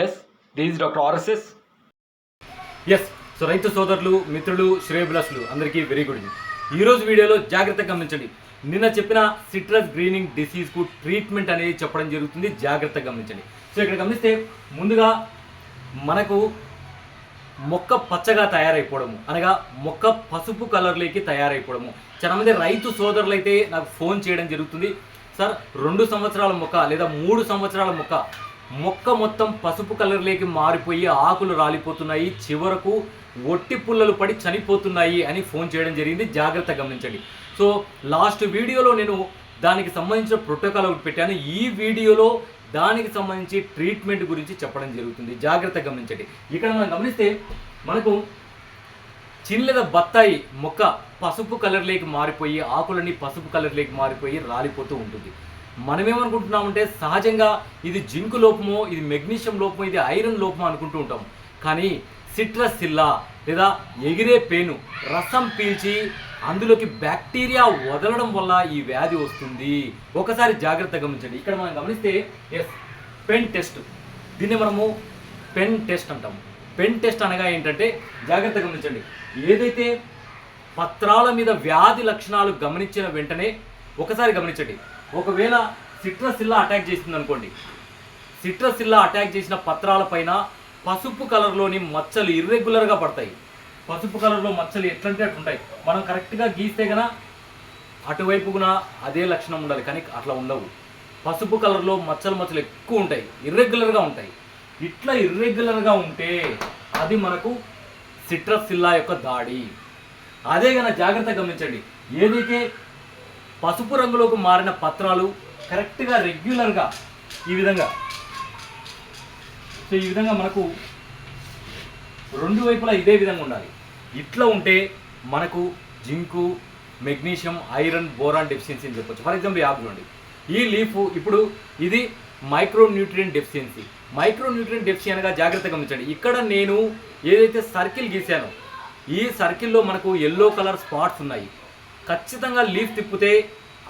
Yes these doctor RSS yes so రైతు సోదరులు మిత్రులు శ్రేయభిలాషులు అందరికీ వెరీ గుడ్ ఈరోజు వీడియోలో జాగ్రత్తగా గమనించండి. నిన్న చెప్పిన సిట్రస్ గ్రీనింగ్ డిసీజ్కు ట్రీట్మెంట్ అనేది చెప్పడం జరుగుతుంది. జాగ్రత్తగా గమనించండి. సో ఇక్కడ గమనిస్తే ముందుగా మనకు మొక్క పచ్చగా తయారైపోవడము అనగా మొక్క పసుపు కలర్లోకి తయారైపోవడము. చాలా మంది రైతు సోదరులు అయితే నాకు ఫోన్ చేయడం జరుగుతుంది. సార్ రెండు సంవత్సరాల మొక్క లేదా మూడు సంవత్సరాల మొక్క మొక్క మొత్తం పసుపు కలర్లోకి మారిపోయి ఆకులు రాలిపోతున్నాయి. చివరకు ఒట్టి పుల్లలు పడి చనిపోతున్నాయి అని ఫోన్ చేయడం జరిగింది. జాగ్రత్త గమనించండి. సో లాస్ట్ వీడియోలో నేను దానికి సంబంధించిన ప్రోటోకాల్ ఒకటి పెట్టాను. ఈ వీడియోలో దానికి సంబంధించి ట్రీట్మెంట్ గురించి చెప్పడం జరుగుతుంది. జాగ్రత్త గమనించండి. ఇక్కడ మనం గమనిస్తే మనకు చిన్నద బత్తాయి మొక్క పసుపు కలర్లోకి మారిపోయి ఆకులన్నీ పసుపు కలర్లోకి మారిపోయి రాలిపోతూ ఉంటుంది. మనమేమనుకుంటున్నామంటే సహజంగా ఇది జింకు లోపమో ఇది మెగ్నీషియం లోపమో ఇది ఐరన్ లోపమో అనుకుంటూ ఉంటాం. కానీ సిట్రస్ సిల్లా లేదా ఎగిరే పేను రసం పీల్చి అందులోకి బ్యాక్టీరియా వదలడం వల్ల ఈ వ్యాధి వస్తుంది. ఒకసారి జాగ్రత్త గమనించండి. ఇక్కడ మనం గమనిస్తే ఎస్ పెన్ టెస్ట్ దీన్ని మనము పెన్ టెస్ట్ అంటాము పెన్ టెస్ట్ అనగా ఏంటంటే జాగ్రత్త గమనించండి. ఏదైతే పత్రాల మీద వ్యాధి లక్షణాలు గమనించిన వెంటనే ఒకసారి గమనించండి. ఒకవేళ సిట్రస్ ఇల్లా అటాక్ చేసింది అనుకోండి సిట్రస్ ఇల్లా అటాక్ చేసిన పత్రాలపైన పసుపు కలర్లోని మచ్చలు ఇర్రెగ్యులర్గా పడతాయి. పసుపు కలర్లో మచ్చలు ఎట్లంటే అట్లా ఉంటాయి మనం కరెక్ట్గా గీస్తే గన అటువైపున అదే లక్షణం ఉండాలి. కానీ అట్లా ఉండవు. పసుపు కలర్లో మచ్చలు మచ్చలు ఎక్కువ ఉంటాయి. ఇర్రెగ్యులర్గా ఉంటాయి. ఇట్లా ఇర్రెగ్యులర్గా ఉంటే అది మనకు సిట్రస్ సిల్లా యొక్క దాడి. అదే కనుక జాగ్రత్త గమనించండి. ఏదైతే పసుపు రంగులోకి మారిన పత్రాలు కరెక్ట్గా రెగ్యులర్గా ఈ విధంగా. సో ఈ విధంగా మనకు రెండు వైపులా ఇదే విధంగా ఉండాలి. ఇట్లా ఉంటే మనకు zinc magnesium iron boron deficiency అని చెప్పొచ్చు. ఫర్ ఎగ్జాంపుల్ యాప్ చూడండి. ఈ లీఫ్ ఇప్పుడు ఇది మైక్రోన్యూట్రియంట్ డెఫిషియన్సీ. మైక్రోన్యూట్రియంట్ డెఫిషియన్ అనగా జాగ్రత్తగా గమనించండి. ఇక్కడ నేను ఏదైతే సర్కిల్ గీసానో ఈ సర్కిల్లో మనకు ఎల్లో కలర్ స్పాట్స్ ఉన్నాయి. ఖచ్చితంగా లీఫ్ తిప్పితే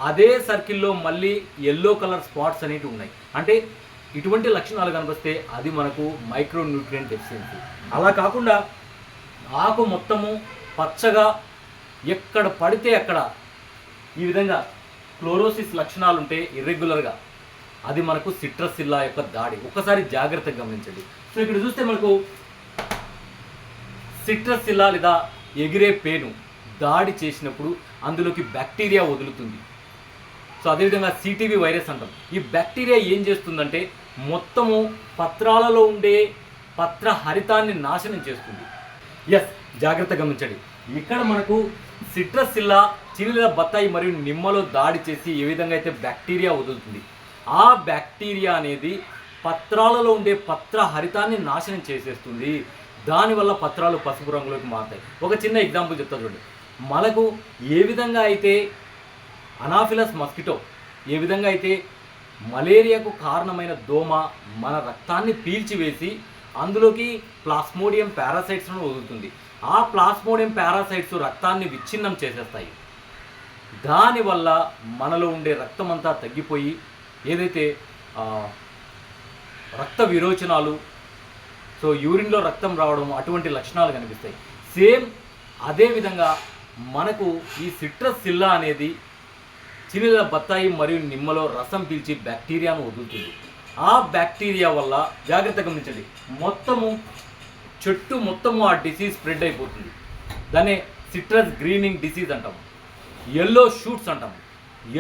అదే సర్కిల్లో మళ్ళీ ఎల్లో కలర్ స్పాట్స్ అనేవి ఉన్నాయి. అంటే ఇటువంటి లక్షణాలు కనిపిస్తే అది మనకు మైక్రో న్యూట్రియం డెఫిషియన్సీ అలా కాకుండా ఆకు మొత్తము పచ్చగా ఎక్కడ పడితే అక్కడ ఈ విధంగా క్లోరోసిస్ లక్షణాలు ఉంటే ఇర్రెగ్యులర్గా అది మనకు సిట్రస్ ఇల్లా యొక్క దాడి. ఒక్కసారి జాగ్రత్తగా గమనించండి. సో ఇక్కడ చూస్తే మనకు సిట్రస్ ఇల్లా లేదా ఎగిరే పేను. దాడి చేసినప్పుడు అందులోకి బ్యాక్టీరియా వదులుతుంది. సో అదేవిధంగా సిటీవీ వైరస్ అంటాం. ఈ బ్యాక్టీరియా ఏం చేస్తుందంటే మొత్తము పత్రాలలో ఉండే పత్ర హరితాన్ని నాశనం చేస్తుంది. ఎస్ జాగ్రత్త గమనించండి. ఇక్కడ మనకు సిట్రస్ ఇల్లా చిరుల బత్తాయి మరియు నిమ్మలో దాడి చేసి ఏ విధంగా అయితే బ్యాక్టీరియా వదులుతుంది ఆ బ్యాక్టీరియా అనేది పత్రాలలో ఉండే పత్ర హరితాన్ని నాశనం చేసేస్తుంది. దానివల్ల పత్రాలు పసుపు రంగులోకి మారుతాయి. ఒక చిన్న ఎగ్జాంపుల్ చెప్తా చూడండి. మనకు ఏ విధంగా అయితే అనాఫిలస్ మస్కిటో ఏ విధంగా అయితే మలేరియాకు కారణమైన దోమ మన రక్తాన్ని పీల్చివేసి అందులోకి ప్లాస్మోడియం పారాసైట్స్ను వదులుతుంది. ఆ ప్లాస్మోడియం పారాసైట్స్ రక్తాన్ని విచ్ఛిన్నం చేసేస్తాయి. దానివల్ల మనలో ఉండే రక్తం అంతా తగ్గిపోయి ఏదైతే రక్త విరోచనాలు సో యూరిన్లో రక్తం రావడం అటువంటి లక్షణాలు కనిపిస్తాయి. సేమ్ అదేవిధంగా మనకు ఈ సిట్రస్ సిల్లా అనేది చిన్న బత్తాయి మరియు నిమ్మలో రసం పీల్చి బ్యాక్టీరియాను వదులుతుంది. ఆ బ్యాక్టీరియా వల్ల జాగ్రత్త గమనించండి. మొత్తము చెట్టు మొత్తము ఆ డిసీజ్ స్ప్రెడ్ అయిపోతుంది. దాన్ని సిట్రస్ గ్రీనింగ్ డిసీజ్ అంటాము ఎల్లో షూట్స్ అంటాము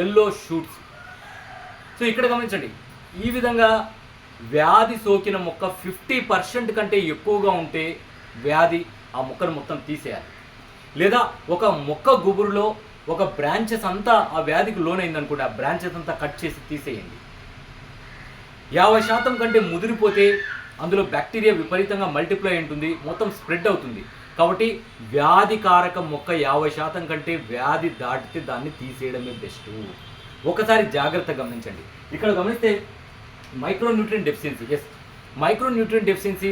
ఎల్లో షూట్స్. సో ఇక్కడ గమనించండి. ఈ విధంగా వ్యాధి సోకిన మొక్క ఫిఫ్టీ పర్సెంట్ కంటే ఎక్కువగా ఉంటే వ్యాధి ఆ మొక్కను మొత్తం తీసేయాలి. లేదా ఒక మొక్క గుబురులో ఒక బ్రాంచెస్ అంతా ఆ వ్యాధికి లోనైంది అనుకోండి ఆ బ్రాంచెస్ అంతా కట్ చేసి తీసేయండి. యాభై శాతం కంటే ముదిరిపోతే అందులో బ్యాక్టీరియా విపరీతంగా మల్టిప్లై ఉంటుంది మొత్తం స్ప్రెడ్ అవుతుంది. కాబట్టి వ్యాధికారక మొక్క యాభై శాతం కంటే వ్యాధి దాటితే దాన్ని తీసేయడమే బెస్ట్ ఒకసారి జాగ్రత్త గమనించండి. ఇక్కడ గమనిస్తే micro nutrient deficiency yes micro nutrient deficiency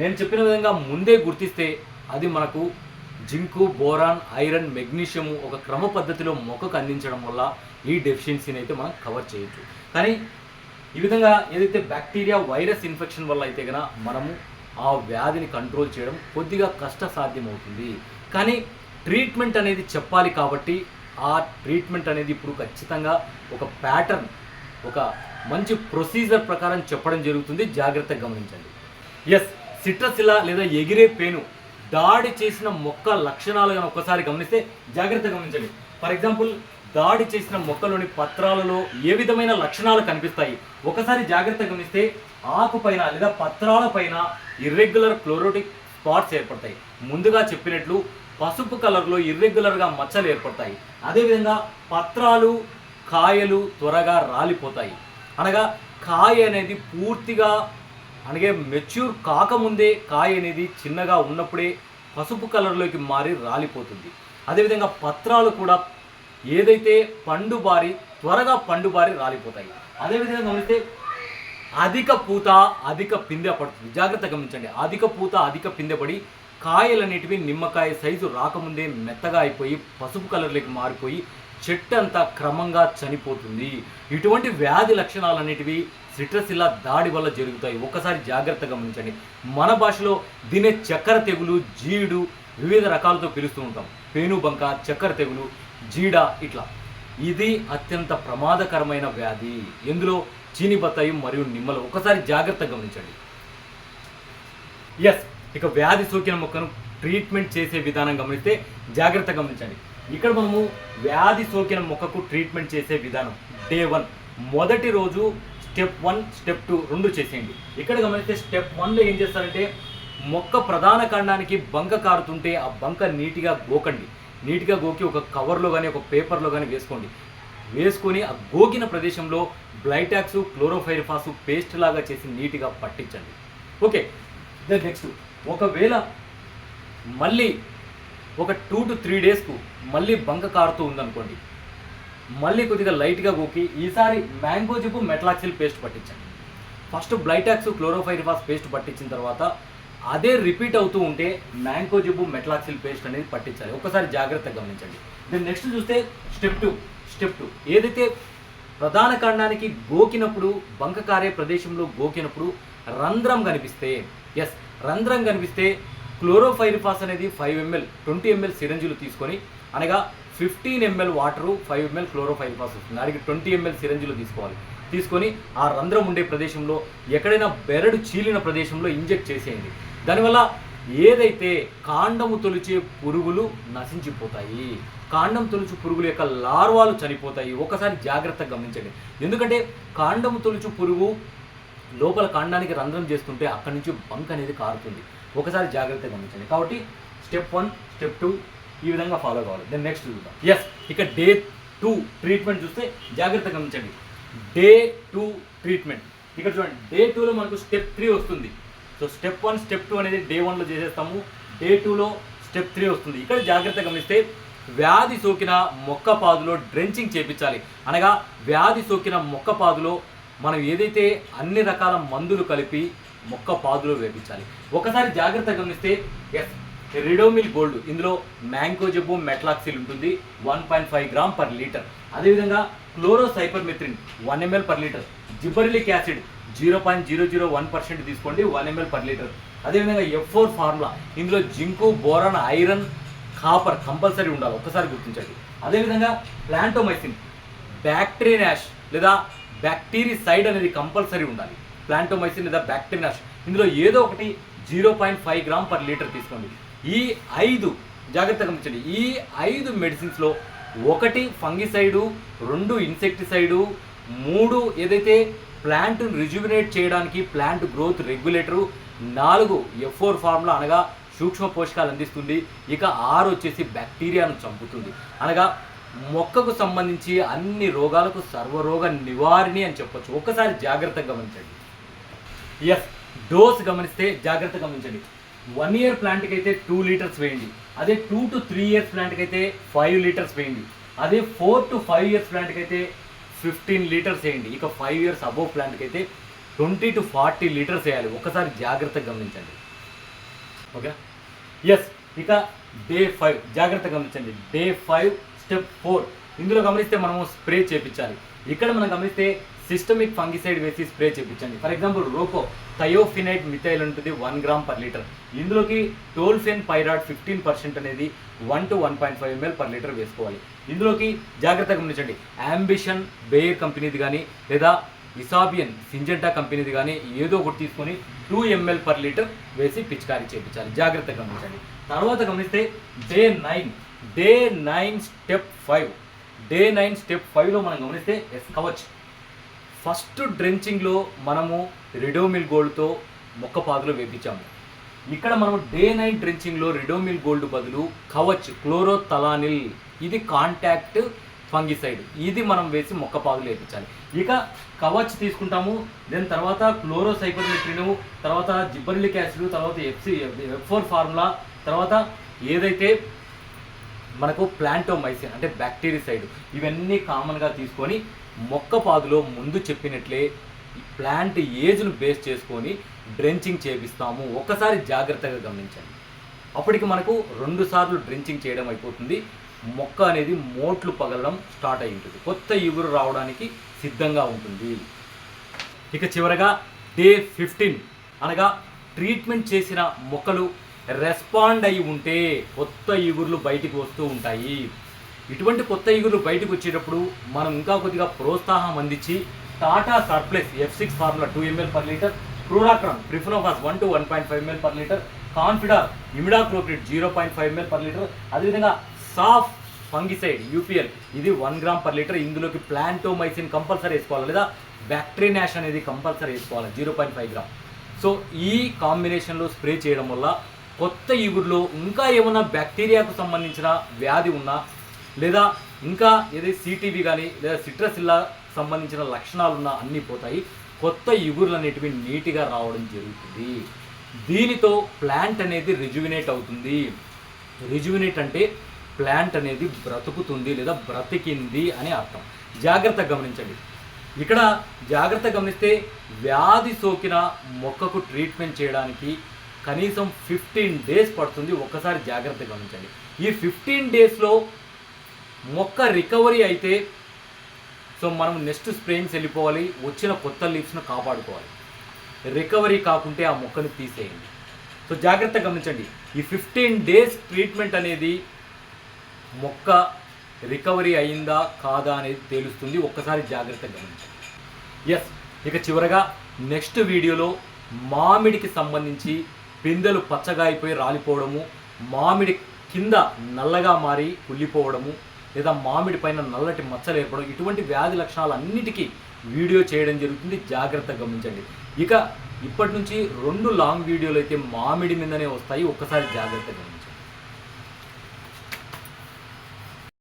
నేను చెప్పిన విధంగా ముందే గుర్తిస్తే అది మనకు జింకు బోరాన్ ఐరన్ మెగ్నీషియము ఒక క్రమ పద్ధతిలో మొక్కకు అందించడం వల్ల ఈ డెఫిషియన్సీని అయితే మనం కవర్ చేయొచ్చు. కానీ ఈ విధంగా ఏదైతే బ్యాక్టీరియా వైరస్ ఇన్ఫెక్షన్ వల్ల అయితే కనుక మనము ఆ వ్యాధిని కంట్రోల్ చేయడం కొద్దిగా కష్టసాధ్యమవుతుంది. కానీ ట్రీట్మెంట్ అనేది చెప్పాలి కాబట్టి ఆ ట్రీట్మెంట్ అనేది ఇప్పుడు ఖచ్చితంగా ఒక ప్యాటర్న్ ఒక మంచి ప్రొసీజర్ ప్రకారం చెప్పడం జరుగుతుంది. జాగ్రత్తగా గమనించండి. ఎస్ సిట్రసిలా లేదా ఎగిరే పేను దాడి చేసిన మొక్క లక్షణాలు కానీ ఒకసారి గమనిస్తే జాగ్రత్త గమనించండి. ఫర్ ఎగ్జాంపుల్ దాడి చేసిన మొక్కలోని పత్రాలలో ఏ విధమైన లక్షణాలు కనిపిస్తాయి? ఒకసారి జాగ్రత్త గమనిస్తే ఆకు పైన లేదా పత్రాల పైన ఇర్రెగ్యులర్ క్లోరోటిక్ స్పాట్స్ ఏర్పడతాయి. ముందుగా చెప్పినట్లు పసుపు కలర్లో ఇర్రెగ్యులర్గా మచ్చలు ఏర్పడతాయి. అదేవిధంగా పత్రాలు కాయలు త్వరగా రాలిపోతాయి. అనగా కాయ అనేది పూర్తిగా అలాగే మెచ్యూర్ కాకముందే కాయ అనేది చిన్నగా ఉన్నప్పుడే పసుపు కలర్లోకి మారి రాలిపోతుంది. అదేవిధంగా పత్రాలు కూడా ఏదైతే పండు బారి త్వరగా పండు బారి రాలిపోతాయి. అదేవిధంగా గమనిస్తే అధిక పూత అధిక పిందె పడుతుంది. జాగ్రత్త గమనించండి. అధిక పూత అధిక పిందె పడి కాయలన్నిటివి నిమ్మకాయ సైజు రాకముందే మెత్తగా అయిపోయి పసుపు కలర్లోకి మారిపోయి చెట్టు అంతా క్రమంగా చనిపోతుంది. ఇటువంటి వ్యాధి లక్షణాలన్నిటివి సిట్రసిల్లా దాడి వల్ల జరుగుతాయి. ఒకసారి జాగ్రత్త గమనించండి. మన భాషలో దీనే చక్కెర తెగులు జీడు వివిధ రకాలతో పిలుస్తూ ఉంటాం. పేనుబంక చక్కెర తెగులు జీడ ఇట్లా. ఇది అత్యంత ప్రమాదకరమైన వ్యాధి. ఇందులో చీని బత్తాయి మరియు నిమ్మలు. ఒకసారి జాగ్రత్త గమనించండి. ఎస్ ఇక వ్యాధి సోకిన మొక్కను ట్రీట్మెంట్ చేసే విధానం గమనిస్తే జాగ్రత్త గమనించండి. ఇక్కడ మనము వ్యాధి సోకిన మొక్కకు ట్రీట్మెంట్ చేసే విధానం. డే వన్ మొదటి రోజు స్టెప్ వన్ స్టెప్ టూ రెండు చేసేయండి. ఇక్కడ గమనిస్తే స్టెప్ వన్లో ఏం చేస్తారంటే మొక్క ప్రధాన కాండానికి బంక కారుతుంటే ఆ బంక నీట్గా గోకండి. నీట్గా గోకి ఒక కవర్లో కానీ ఒక పేపర్లో కానీ వేసుకోండి. వేసుకొని ఆ గోకిన ప్రదేశంలో బ్లైటాక్స్ క్లోరోఫైరిఫాస్ పేస్ట్ లాగా చేసి నీట్గా పట్టించండి. ఓకే దెన్ నెక్స్ట్ ఒకవేళ మళ్ళీ ఒక టూ టు త్రీ డేస్కు మళ్ళీ బంక కారుతూ ఉందనుకోండి. మళ్ళీ కొద్దిగా లైట్గా గోకి ఈసారి మ్యాంగో జిబు మెట్లాక్సిల్ పేస్ట్ పట్టించండి. ఫస్ట్ బ్లైటాక్స్ క్లోరోఫైరిఫాస్ పేస్ట్ పట్టించిన తర్వాత అదే రిపీట్ అవుతూ ఉంటే మ్యాంగో జిబు మెట్లాక్సిల్ పేస్ట్ అనేది పట్టించాలి. ఒకసారి జాగ్రత్తగా గమనించండి. దెన్ నెక్స్ట్ చూస్తే స్టెప్ టూ స్టెప్ టూ. ఏదైతే ప్రధాన కాండానికి గోకినప్పుడు బంక కారే ప్రదేశంలో గోకినప్పుడు రంధ్రం కనిపిస్తే ఎస్ రంధ్రం కనిపిస్తే క్లోరోఫైరిఫాస్ అనేది ఫైవ్ ఎంఎల్ ట్వంటీ ఎంఎల్ సిరంజులు తీసుకొని అనగా fifteen ML water five ML chlorpyrifos వస్తుంది. దానికి ట్వంటీ ఎంఎల్ సిరంజులు తీసుకోవాలి. తీసుకొని ఆ రంధ్రం ఉండే ప్రదేశంలో ఎక్కడైనా బెరడు చీలిన ప్రదేశంలో ఇంజెక్ట్ చేసేయండి. దానివల్ల ఏదైతే కాండము తొలిచే పురుగులు నశించిపోతాయి కాండం తొలుచు పురుగుల యొక్క లార్వాలు చనిపోతాయి ఒకసారి జాగ్రత్తగా గమనించండి. ఎందుకంటే కాండము తొలుచు పురుగు లోపల కాండానికి రంధ్రం చేస్తుంటే అక్కడి నుంచి బంక్ అనేది కారుతుంది. ఒకసారి జాగ్రత్తగా గమనించండి. కాబట్టి స్టెప్ వన్ స్టెప్ టూ ఈ విధంగా ఫాలో కావాలి. దెన్ నెక్స్ట్ చూద్దాం. ఎస్ ఇక డే టూ ట్రీట్మెంట్ చూస్తే జాగ్రత్తగా గమనించండి. డే టూ ట్రీట్మెంట్ ఇక్కడ చూడండి డే టూలో మనకు స్టెప్ త్రీ వస్తుంది. So step one step two అనేది డే వన్లో చేసేస్తాము. డే టూలో స్టెప్ త్రీ వస్తుంది. ఇక్కడ జాగ్రత్తగా గమనిస్తే వ్యాధి సోకిన మొక్క పాదులో డ్రెంచింగ్ చేపించాలి. అనగా వ్యాధి సోకిన మొక్క పాదులో మనం ఏదైతే అన్ని రకాల మందులు కలిపి మొక్క పాదులో వేపించాలి. ఒకసారి జాగ్రత్త గమనిస్తే ఎస్ రిడోమిల్ గోల్డ్. ఇందులో మ్యాంగో జబ్బు మెట్లాక్సిల్ ఉంటుంది. One point five gram per litre. అదేవిధంగా chlorocypermethrin one ML per litre. Gibberellic acid zero point zero zero one percent తీసుకోండి వన్ ఎంఎల్ పర్ లీటర్. అదేవిధంగా ఎఫ్ ఫోర్ ఫార్ములా. ఇందులో zinc boron iron copper compulsory ఉండాలి. ఒక్కసారి గుర్తించండి. అదేవిధంగా ప్లాంటోమైసిన్ బ్యాక్టీరియాష్ లేదా bactericide అనేది కంపల్సరీ ఉండాలి. ప్లాంటోమైసిన్ లేదా బ్యాక్టీరియాష్. ఇందులో ఏదో ఒకటి zero point five gram per litre తీసుకోండి. ఈ ఐదు జాగ్రత్తగా గమనించండి. ఈ ఐదు మెడిసిన్స్లో ఒకటి ఫంగిసైడు రెండు ఇన్సెక్టిసైడు మూడు ఏదైతే ప్లాంట్ రిజ్యుమినేట్ చేయడానికి ప్లాంట్ గ్రోత్ రెగ్యులేటరు నాలుగు ఎఫోర్ ఫోర్ ఫార్ములా అనగా సూక్ష్మ పోషకాలు అందిస్తుంది. ఇక ఆరు వచ్చేసి బ్యాక్టీరియాను చంపుతుంది. అనగా మొక్కకు సంబంధించి అన్ని రోగాలకు సర్వరోగ నివారిణి అని చెప్పొచ్చు. ఒక్కసారి జాగ్రత్తగా గమనించండి. ఎస్ డోస్ గమనిస్తే జాగ్రత్త గమనించండి. వన్ ఇయర్ ప్లాంట్కి అయితే టూ లీటర్స్ వేయండి. అదే టూ టు త్రీ ఇయర్స్ ప్లాంట్కి అయితే ఫైవ్ లీటర్స్ వేయండి. అదే ఫోర్ టు ఫైవ్ ఇయర్స్ ప్లాంట్కి అయితే ఫిఫ్టీన్ లీటర్స్ వేయండి. ఇక ఫైవ్ ఇయర్స్ అబోవ్ ప్లాంట్కి అయితే ట్వంటీ టు ఫార్టీ లీటర్స్ వేయాలి. ఒకసారి జాగ్రత్తగా గమనించండి. ఓకే ఎస్ ఇక డే ఫైవ్ జాగ్రత్త గమనించండి. డే ఫైవ్ స్టెప్ ఫోర్ ఇందులో గమనిస్తే మనము స్ప్రే చేపించాలి. ఇక్కడ మనం గమనిస్తే సిస్టమిక్ ఫంగిసైడ్ వేసి స్ప్రే చేయించండి for example Roko thiophanate methyl ఉంటుంది వన్ గ్రామ్ పర్ లీటర్. ఇందులోకి టోల్ఫెన్ పైరాడ్ ఫిఫ్టీన్ పర్సెంట్ అనేది one to one point five ML per litre వేసుకోవాలి. ఇందులోకి జాగ్రత్తగా గమనించండి. అంబిషన్ బేయర్ కంపెనీది కానీ లేదా ఇసాబియన్ సింజెంటా కంపెనీది కానీ ఏదో ఒకటి తీసుకొని టూ ఎంఎల్ పర్ లీటర్ వేసి పిచికారీ చేయించాలి జాగ్రత్తగా గమనించండి. తర్వాత గమనిస్తే day nine day nine step five. Day nine step ఫైవ్లో మనం గమనిస్తే ఎస్ కవచ్. ఫస్ట్ డ్రెంచింగ్లో మనము రెడోమిల్ గోల్డ్తో మొక్క పాదులు వేపించాము. ఇక్కడ మనం డే నైట్ డ్రెంచింగ్లో రెడోమిల్ గోల్డ్ బదులు కవచ్ క్లోరోతలానిల్ ఇది కాంటాక్ట్ ఫంగిసైడ్ ఇది మనం వేసి మొక్క పాదులు వేపించాలి. ఇక కవచ్ తీసుకుంటాము దెన్ తర్వాత క్లోరోసైపర్మిట్రిను తర్వాత జిబ్బరిలిక్ యాసిడ్ తర్వాత ఎఫ్సి ఎఫ్ ఫోర్ ఫార్ములా తర్వాత ఏదైతే మనకు ప్లాంటోమైసిన్ అంటే బ్యాక్టీరియసైడ్ ఇవన్నీ కామన్గా తీసుకొని మొక్క పాదులో ముందు చెప్పినట్లే ప్లాంట్ ఏజ్ను బేస్ చేసుకొని డ్రెంచింగ్ చేపిస్తాము. ఒకసారి జాగ్రత్తగా గమనించండి. అప్పటికి మనకు రెండు సార్లు డ్రెంచింగ్ చేయడం అయిపోతుంది. మొక్క అనేది మోట్లు పగలడం స్టార్ట్ అయి ఉంటుంది. కొత్త ఇగురు రావడానికి సిద్ధంగా ఉంటుంది. ఇక చివరగా డే ఫిఫ్టీన్ అనగా ట్రీట్మెంట్ చేసిన మొక్కలు రెస్పాండ్ అయి ఉంటే కొత్త ఇగుర్లు బయటికి వస్తూ ఉంటాయి. ఇటువంటి కొత్త ఈగులు బయటకు వచ్చేటప్పుడు మనం ఇంకా కొద్దిగా ప్రోత్సాహం అందించి Tata surplus F six formula two ML per litre క్రూడాక్రమ్ ప్రిఫ్లోఫాస్ one to one point five ML per litre Confidor imidacloprid zero point five ML per litre అదేవిధంగా సాఫ్ ఫంగిసైడ్ యూపీఎల్ ఇది వన్ గ్రామ్ పర్ లీటర్ ఇందులోకి Plantomycin compulsory వేసుకోవాలి లేదా బ్యాక్టరీనాష్ అనేది compulsory వేసుకోవాలి zero point five gram so ఈ కాంబినేషన్లో spray చేయడం వల్ల కొత్త ఈగురులో ఇంకా ఏమైనా బ్యాక్టీరియాకు సంబంధించిన వ్యాధి ఉన్నా లేదా ఇంకా ఏది సిటీవీ కానీ లేదా సిట్రసిల్లా సంబంధించిన లక్షణాలు ఉన్న అన్నీ పోతాయి. కొత్త ఇగురులు అనేటివి నీట్గా రావడం జరుగుతుంది. దీనితో ప్లాంట్ అనేది రిజువినేట్ అవుతుంది. రిజువినేట్ అంటే ప్లాంట్ అనేది బ్రతుకుతుంది లేదా బ్రతికింది అని అర్థం. జాగ్రత్త గమనించండి. ఇక్కడ జాగ్రత్త గమనిస్తే వ్యాధి సోకిన మొక్కకు ట్రీట్మెంట్ చేయడానికి కనీసం ఫిఫ్టీన్ డేస్ పడుతుంది. ఒక్కసారి జాగ్రత్త గమనించండి. ఈ ఫిఫ్టీన్ డేస్లో మొక్క రికవరీ అయితే సో మనం నెక్స్ట్ స్ప్రేయింగ్స్ వెళ్ళిపోవాలి వచ్చిన కొత్త లీవ్స్ను కాపాడుకోవాలి. రికవరీ కాకుంటే ఆ మొక్కను తీసేయండి. సో జాగ్రత్త గమనించండి. ఈ ఫిఫ్టీన్ డేస్ ట్రీట్మెంట్ అనేది మొక్క రికవరీ అయిందా కాదా అనేది తేలుస్తుంది. ఒక్కసారి జాగ్రత్త గమనించండి. ఎస్ ఇక చివరగా నెక్స్ట్ వీడియోలో మామిడికి సంబంధించి పిందెలు పచ్చగా అయిపోయి రాలిపోవడము మామిడి కింద నల్లగా మారి కుళ్ళిపోవడము లేదా మామిడి పైన నల్లటి మచ్చలు ఏర్పడడం ఇటువంటి వ్యాధి లక్షణాలు అన్నిటికీ వీడియో చేయడం జరుగుతుంది. జాగ్రత్తగా గమనించండి. ఇక ఇప్పటి నుంచి రెండు లాంగ్ వీడియోలు అయితే మామిడి మీదనే వస్తాయి. ఒక్కసారి జాగ్రత్తగా